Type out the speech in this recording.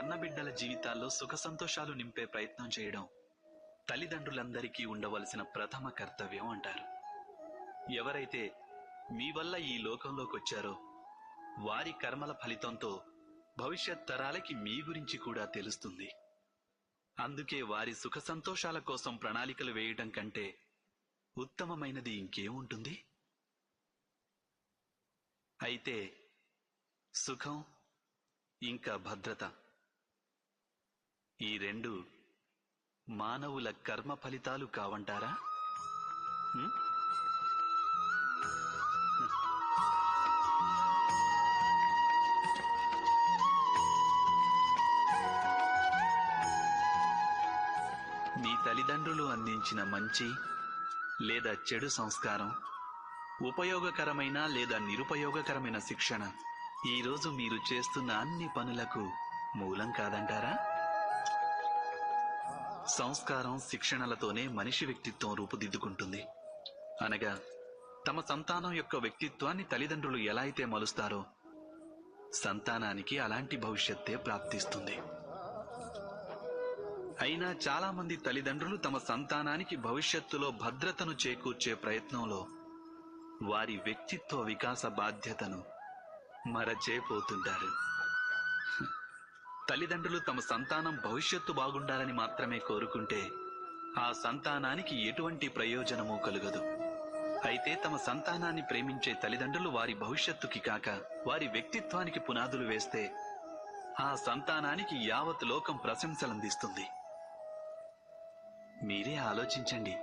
కన్నబిడ్డల జీవితాల్లో సుఖ సంతోషాలు నింపే ప్రయత్నం చేయడం తల్లిదండ్రులందరికీ ఉండవలసిన ప్రథమ కర్తవ్యం అంటారు. ఎవరైతే మీ వల్ల ఈ లోకంలోకి వచ్చారో వారి కర్మల ఫలితంతో భవిష్యత్ తరాలకి మీ గురించి కూడా తెలుస్తుంది. అందుకే వారి సుఖ సంతోషాల కోసం ప్రణాళికలు వేయటం కంటే ఉత్తమమైనది ఇంకేముంటుంది అయితే సుఖం ఇంకా భద్రత ఈ రెండు మానవుల కర్మ ఫలితాలు కావంటారా? మీ తల్లిదండ్రులు అందించిన మంచి లేదా చెడు సంస్కారం ఉపయోగకరమైన లేదా నిరుపయోగకరమైన శిక్షణ ఈ రోజు మీరు చేస్తున్న అన్ని పనులకు మూలం కాదంటారా? సంస్కారం శిక్షణలతోనే మనిషి వ్యక్తిత్వం రూపుదిద్దుకుంటుంది. అనగా తమ సంతానం యొక్క వ్యక్తిత్వాన్ని తల్లిదండ్రులు ఎలా అయితే మలుస్తారో సంతానానికి అలాంటి భవిష్యత్తే ప్రాప్తిస్తుంది. అయినా చాలామంది తల్లిదండ్రులు తమ సంతానానికి భవిష్యత్తులో భద్రతను చేకూర్చే ప్రయత్నంలో వారి వ్యక్తిత్వ వికాస బాధ్యతను మరచేపోతుంటారు. తల్లిదండ్రులు తమ సంతానం భవిష్యత్తు బాగుండాలని మాత్రమే కోరుకుంటే ఆ సంతానానికి ఎటువంటి ప్రయోజనమూ కలుగదు. అయితే తమ సంతానాన్ని ప్రేమించే తల్లిదండ్రులు వారి భవిష్యత్తుకి కాక వారి వ్యక్తిత్వానికి పునాదులు వేస్తే ఆ సంతానానికి యావత్ లోకం ప్రశంసలందిస్తుంది. మీరే ఆలోచించండి.